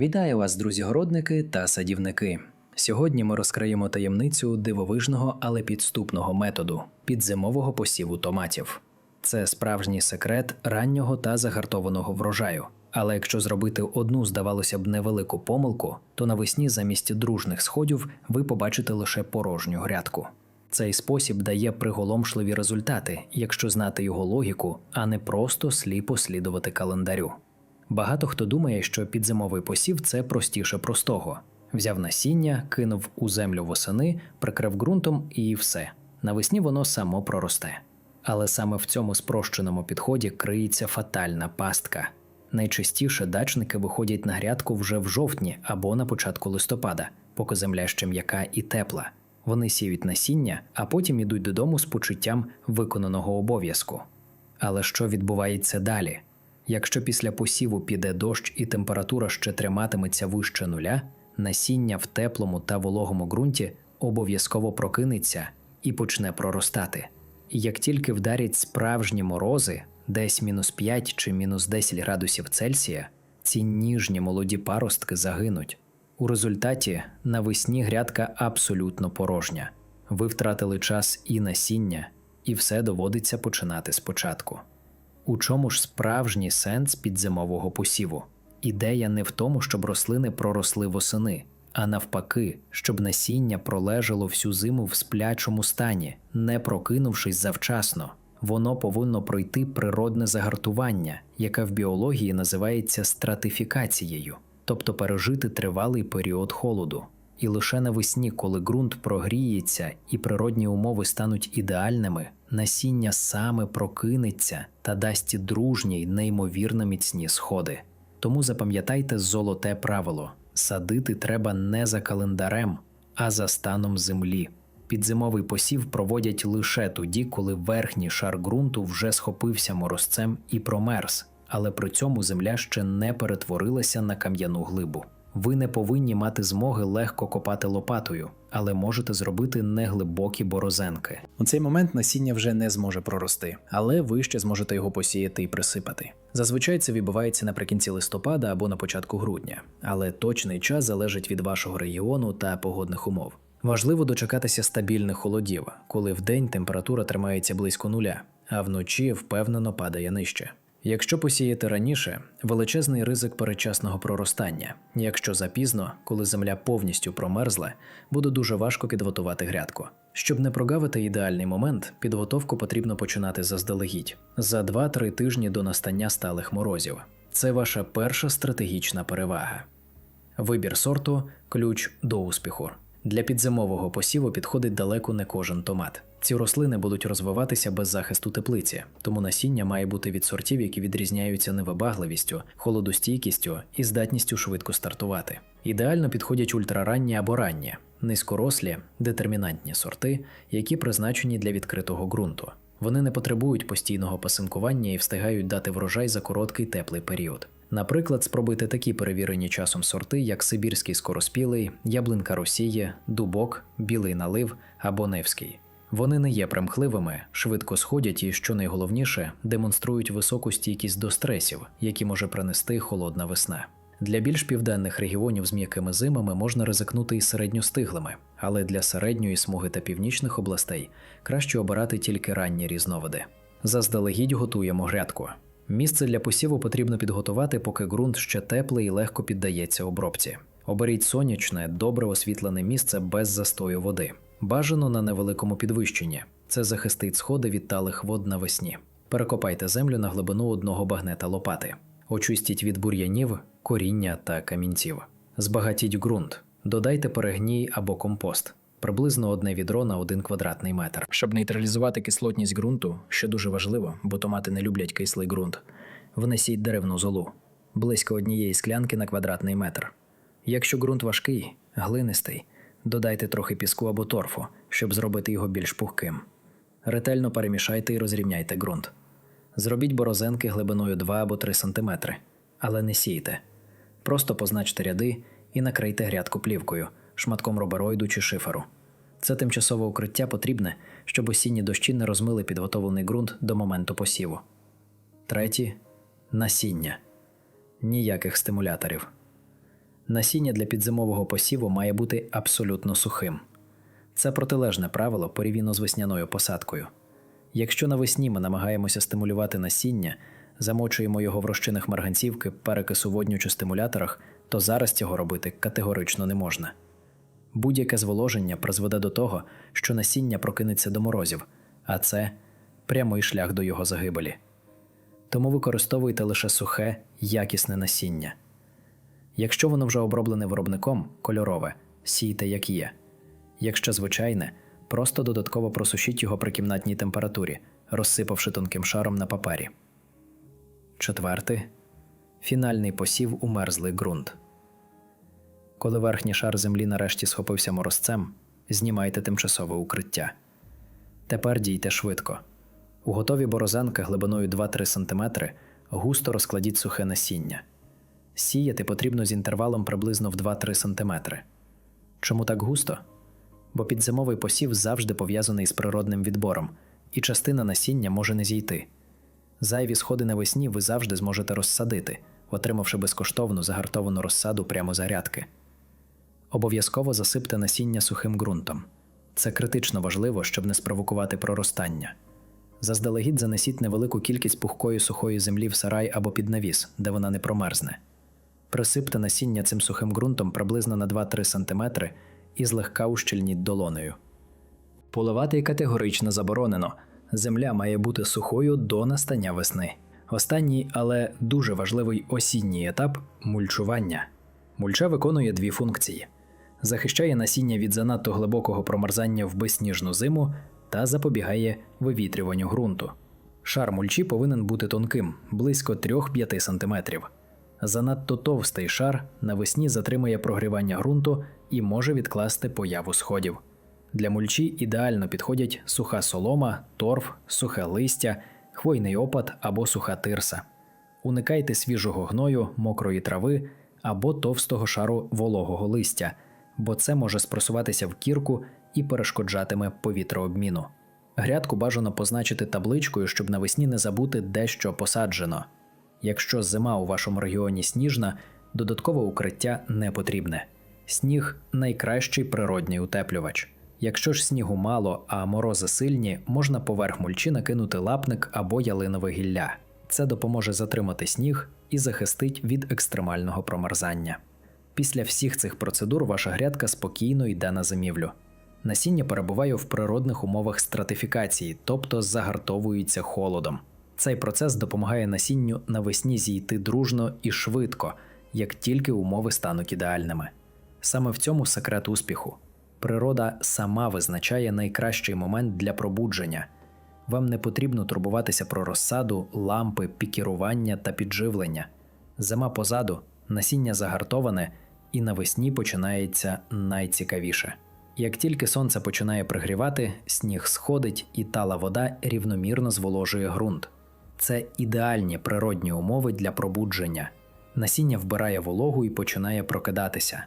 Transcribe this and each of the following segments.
Вітаю вас, друзі-городники та садівники. Сьогодні ми розкриємо таємницю дивовижного, але підступного методу підзимового посіву томатів. Це справжній секрет раннього та загартованого врожаю. Але якщо зробити одну, здавалося б, невелику помилку, то навесні замість дружних сходів ви побачите лише порожню грядку. Цей спосіб дає приголомшливі результати, якщо знати його логіку, а не просто сліпо слідувати календарю. Багато хто думає, що підзимовий посів це простіше простого. Взяв насіння, кинув у землю восени, прикрив ґрунтом і все. Навесні воно само проросте. Але саме в цьому спрощеному підході криється фатальна пастка. Найчастіше дачники виходять на грядку вже в жовтні або на початку листопада, поки земля ще м'яка і тепла. Вони сіють насіння, а потім ідуть додому з почуттям виконаного обов'язку. Але що відбувається далі? Якщо після посіву піде дощ і температура ще триматиметься вище нуля, насіння в теплому та вологому ґрунті обов'язково прокинеться і почне проростати. І як тільки вдарять справжні морози, десь мінус 5 чи мінус 10 градусів Цельсія, ці ніжні молоді паростки загинуть. У результаті навесні грядка абсолютно порожня. Ви втратили час і насіння, і все доводиться починати спочатку. У чому ж справжній сенс підзимового посіву? Ідея не в тому, щоб рослини проросли восени, а навпаки, щоб насіння пролежало всю зиму в сплячому стані, не прокинувшись завчасно. Воно повинно пройти природне загартування, яке в біології називається стратифікацією, тобто пережити тривалий період холоду. І лише навесні, коли ґрунт прогріється і природні умови стануть ідеальними, насіння саме прокинеться та дасть дружні й неймовірно міцні сходи. Тому запам'ятайте золоте правило: садити треба не за календарем, а за станом землі. Підзимовий посів проводять лише тоді, коли верхній шар ґрунту вже схопився морозцем і промерз, але при цьому земля ще не перетворилася на кам'яну глибу. Ви не повинні мати змоги легко копати лопатою, але можете зробити неглибокі борозенки. У цей момент насіння вже не зможе прорости, але ви ще зможете його посіяти і присипати. Зазвичай це відбувається наприкінці листопада або на початку грудня, але точний час залежить від вашого регіону та погодних умов. Важливо дочекатися стабільних холодів, коли вдень температура тримається близько нуля, а вночі впевнено падає нижче. Якщо посіяти раніше, величезний ризик передчасного проростання. Якщо запізно, коли земля повністю промерзла, буде дуже важко підготувати грядку. Щоб не прогавити ідеальний момент, підготовку потрібно починати заздалегідь за 2-3 тижні до настання сталих морозів. Це ваша перша стратегічна перевага. Вибір сорту ключ до успіху. Для підзимового посіву підходить далеко не кожен томат. Ці рослини будуть розвиватися без захисту теплиці, тому насіння має бути від сортів, які відрізняються невибагливістю, холодостійкістю і здатністю швидко стартувати. Ідеально підходять ультраранні або ранні, низькорослі, детермінантні сорти, які призначені для відкритого ґрунту. Вони не потребують постійного пасинкування і встигають дати врожай за короткий теплий період. Наприклад, спробуйте такі перевірені часом сорти, як Сибірський скороспілий, яблинка Росія, дубок, білий налив або Невський. Вони не є примхливими, швидко сходять і, що найголовніше, демонструють високу стійкість до стресів, які може принести холодна весна. Для більш південних регіонів з м'якими зимами можна ризикнути і середньостиглими, але для середньої смуги та північних областей краще обирати тільки ранні різновиди. Заздалегідь готуємо грядку. Місце для посіву потрібно підготувати, поки ґрунт ще теплий і легко піддається обробці. Оберіть сонячне, добре освітлене місце без застою води. Бажано на невеликому підвищенні. Це захистить сходи від талих вод навесні. Перекопайте землю на глибину одного багнета лопати. Очистіть від бур'янів, коріння та камінців. Збагатіть ґрунт. Додайте перегній або компост. Приблизно одне відро на один квадратний метр. Щоб нейтралізувати кислотність ґрунту, що дуже важливо, бо томати не люблять кислий ґрунт, внесіть деревну золу близько однієї склянки на квадратний метр. Якщо ґрунт важкий, глинистий, додайте трохи піску або торфу, щоб зробити його більш пухким. Ретельно перемішайте і розрівняйте ґрунт. Зробіть борозенки глибиною 2 або 3 см, але не сійте. Просто позначте ряди і накрийте грядку плівкою, шматком робероїду чи шиферу. Це тимчасове укриття потрібне, щоб осінні дощі не розмили підготовлений ґрунт до моменту посіву. Третє насіння. Ніяких стимуляторів. Насіння для підзимового посіву має бути абсолютно сухим. Це протилежне правило порівняно з весняною посадкою. Якщо навесні ми намагаємося стимулювати насіння, замочуємо його в розчинах марганцівки, перекису водню чи стимуляторах, то зараз цього робити категорично не можна. Будь-яке зволоження призведе до того, що насіння прокинеться до морозів, а це прямий шлях до його загибелі. Тому використовуйте лише сухе, якісне насіння. Якщо воно вже оброблене виробником, кольорове, сійте як є. Якщо звичайне, просто додатково просушіть його при кімнатній температурі, розсипавши тонким шаром на папері. Четвертий фінальний посів у мерзлий ґрунт. Коли верхній шар землі нарешті схопився морозцем, знімайте тимчасове укриття. Тепер дійте швидко. У готові борозенки глибиною 2-3 см густо розкладіть сухе насіння. Сіяти потрібно з інтервалом приблизно в 2-3 см. Чому так густо? Бо підзимовий посів завжди пов'язаний з природним відбором, і частина насіння може не зійти. Зайві сходи навесні ви завжди зможете розсадити, отримавши безкоштовну загартовану розсаду прямо за рядки. Обов'язково засипте насіння сухим ґрунтом. Це критично важливо, щоб не спровокувати проростання. Заздалегідь занесіть невелику кількість пухкої сухої землі в сарай або під навіс, де вона не промерзне. Присипте насіння цим сухим ґрунтом приблизно на 2-3 см і злегка ущільніть долонею. Поливати категорично заборонено. Земля має бути сухою до настання весни. Останній, але дуже важливий осінній етап мульчування. Мульча виконує дві функції: захищає насіння від занадто глибокого промерзання в безсніжну зиму та запобігає вивітрюванню ґрунту. Шар мульчі повинен бути тонким, близько 3-5 см. Занадто товстий шар навесні затримує прогрівання ґрунту і може відкласти появу сходів. Для мульчі ідеально підходять суха солома, торф, сухе листя, хвойний опад або суха тирса. Уникайте свіжого гною, мокрої трави або товстого шару вологого листя, бо це може спросуватися в кірку і перешкоджатиме повітрообміну. Грядку бажано позначити табличкою, щоб навесні не забути де що посаджено. Якщо зима у вашому регіоні сніжна, додаткове укриття не потрібне. Сніг найкращий природній утеплювач. Якщо ж снігу мало, а морози сильні, можна поверх мульчі накинути лапник або ялинове гілля. Це допоможе затримати сніг і захистить від екстремального промерзання. Після всіх цих процедур ваша грядка спокійно йде на зимівлю. Насіння перебуває в природних умовах стратифікації, тобто загартовується холодом. Цей процес допомагає насінню навесні зійти дружно і швидко, як тільки умови стануть ідеальними. Саме в цьому секрет успіху. Природа сама визначає найкращий момент для пробудження. Вам не потрібно турбуватися про розсаду, лампи, пікірування та підживлення. Зима позаду, насіння загартоване, і навесні починається найцікавіше. Як тільки сонце починає пригрівати, сніг сходить і тала вода рівномірно зволожує ґрунт. Це ідеальні природні умови для пробудження. Насіння вбирає вологу і починає прокидатися.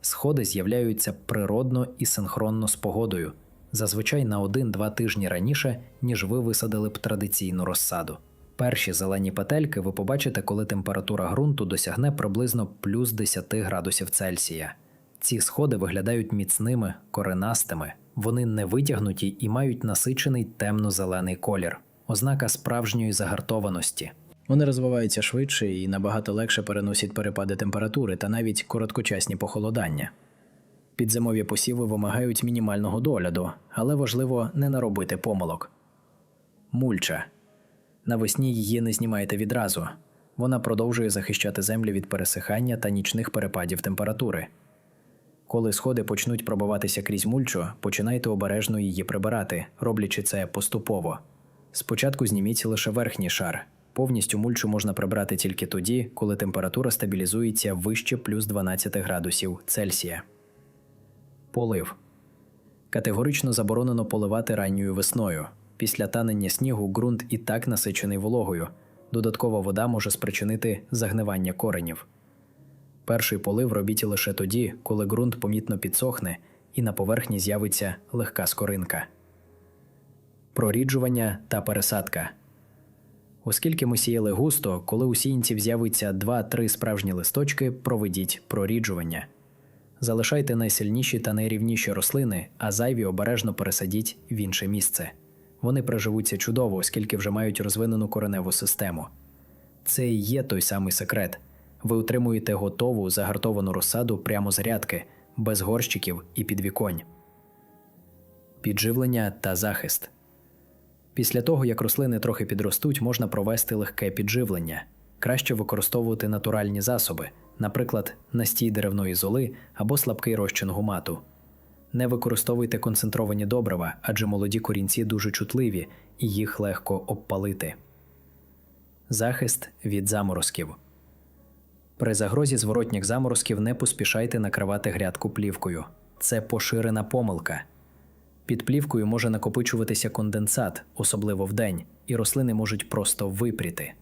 Сходи з'являються природно і синхронно з погодою, зазвичай на 1-2 тижні раніше, ніж ви висадили б традиційну розсаду. Перші зелені петельки ви побачите, коли температура ґрунту досягне приблизно плюс 10 градусів Цельсія. Ці сходи виглядають міцними, коренастими, вони не витягнуті і мають насичений темно-зелений колір, ознака справжньої загартованості. Вони розвиваються швидше і набагато легше переносять перепади температури та навіть короткочасні похолодання. Підзимові посіви вимагають мінімального догляду, але важливо не наробити помилок. Мульча. Навесні її не знімайте відразу. Вона продовжує захищати землю від пересихання та нічних перепадів температури. Коли сходи почнуть пробиватися крізь мульчу, починайте обережно її прибирати, роблячи це поступово. Спочатку зніміть лише верхній шар. Повністю мульчу можна прибрати тільки тоді, коли температура стабілізується вище плюс 12 градусів Цельсія. Полив категорично заборонено поливати ранньою весною. Після танення снігу ґрунт і так насичений вологою. Додаткова вода може спричинити загнивання коренів. Перший полив робіть лише тоді, коли ґрунт помітно підсохне і на поверхні з'явиться легка скоринка. Проріджування та пересадка. Оскільки ми сіяли густо, коли у сіянців з'явиться 2-3 справжні листочки, проведіть проріджування. Залишайте найсильніші та найрівніші рослини, а зайві обережно пересадіть в інше місце. Вони приживуться чудово, оскільки вже мають розвинену кореневу систему. Це і є той самий секрет. Ви утримуєте готову загартовану розсаду прямо з рядки, без горщиків і підвіконь. Підживлення та захист. Після того, як рослини трохи підростуть, можна провести легке підживлення. Краще використовувати натуральні засоби, наприклад, настій деревної золи або слабкий розчин гумату. Не використовуйте концентровані добрива, адже молоді корінці дуже чутливі і їх легко обпалити. Захист від заморозків. При загрозі зворотніх заморозків не поспішайте накривати грядку плівкою. Це поширена помилка. Під плівкою може накопичуватися конденсат, особливо вдень, і рослини можуть просто випріти.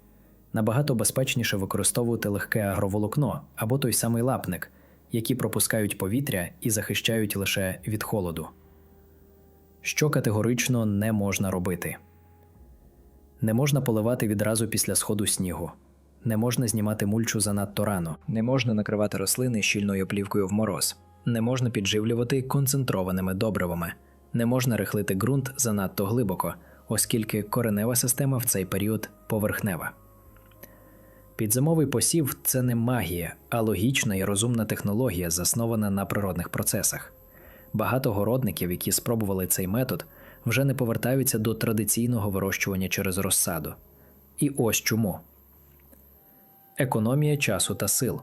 Набагато безпечніше використовувати легке агроволокно або той самий лапник, які пропускають повітря і захищають лише від холоду. Що категорично не можна робити. Не можна поливати відразу після сходу снігу. Не можна знімати мульчу занадто рано. Не можна накривати рослини щільною плівкою в мороз. Не можна підживлювати концентрованими добривами. Не можна рихлити ґрунт занадто глибоко, оскільки коренева система в цей період поверхнева. Підзимовий посів це не магія, а логічна і розумна технологія, заснована на природних процесах. Багато городників, які спробували цей метод, вже не повертаються до традиційного вирощування через розсаду. І ось чому економія часу та сил.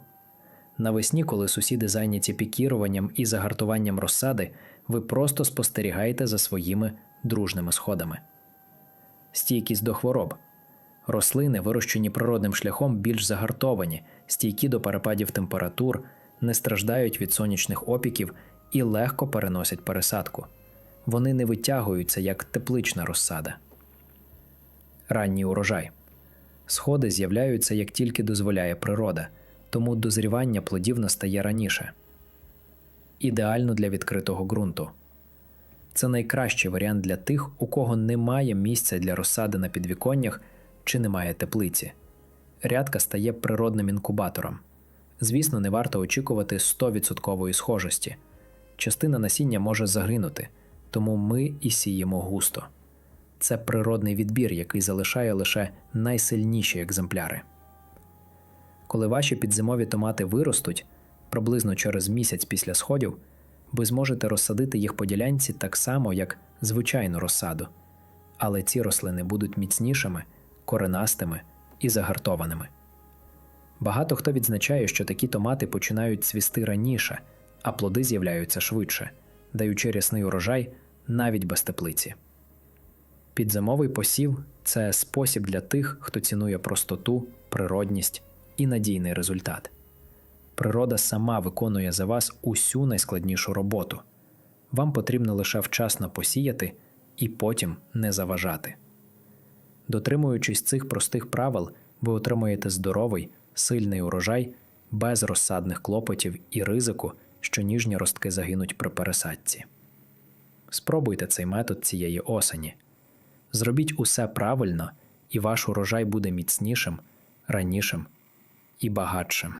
Навесні, коли сусіди зайняті пікіруванням і загартуванням розсади, ви просто спостерігаєте за своїми дружними сходами. Стійкість до хвороб. Рослини, вирощені природним шляхом, більш загартовані, стійкі до перепадів температур, не страждають від сонячних опіків і легко переносять пересадку. Вони не витягуються як теплична розсада. Ранній урожай. Сходи з'являються як тільки дозволяє природа, тому дозрівання плодів настає раніше. Ідеально для відкритого ґрунту. Це найкращий варіант для тих, у кого немає місця для розсади на підвіконнях чи немає теплиці. Рядка стає природним інкубатором. Звісно, не варто очікувати 100% схожості. Частина насіння може загинути, тому ми і сіємо густо. Це природний відбір, який залишає лише найсильніші екземпляри. Коли ваші підзимові томати виростуть приблизно через місяць після сходів, ви зможете розсадити їх по ділянці так само, як звичайну розсаду, але ці рослини будуть міцнішими, коренастими і загартованими. Багато хто відзначає, що такі томати починають цвісти раніше, а плоди з'являються швидше, даючи рясний урожай навіть без теплиці. Підзимовий посів це спосіб для тих, хто цінує простоту, природність і надійний результат. Природа сама виконує за вас усю найскладнішу роботу. Вам потрібно лише вчасно посіяти і потім не заважати. Дотримуючись цих простих правил, ви отримуєте здоровий, сильний урожай без розсадних клопотів і ризику, що ніжні ростки загинуть при пересадці. Спробуйте цей метод цієї осені. Зробіть усе правильно, і ваш урожай буде міцнішим, ранішим і багатшим.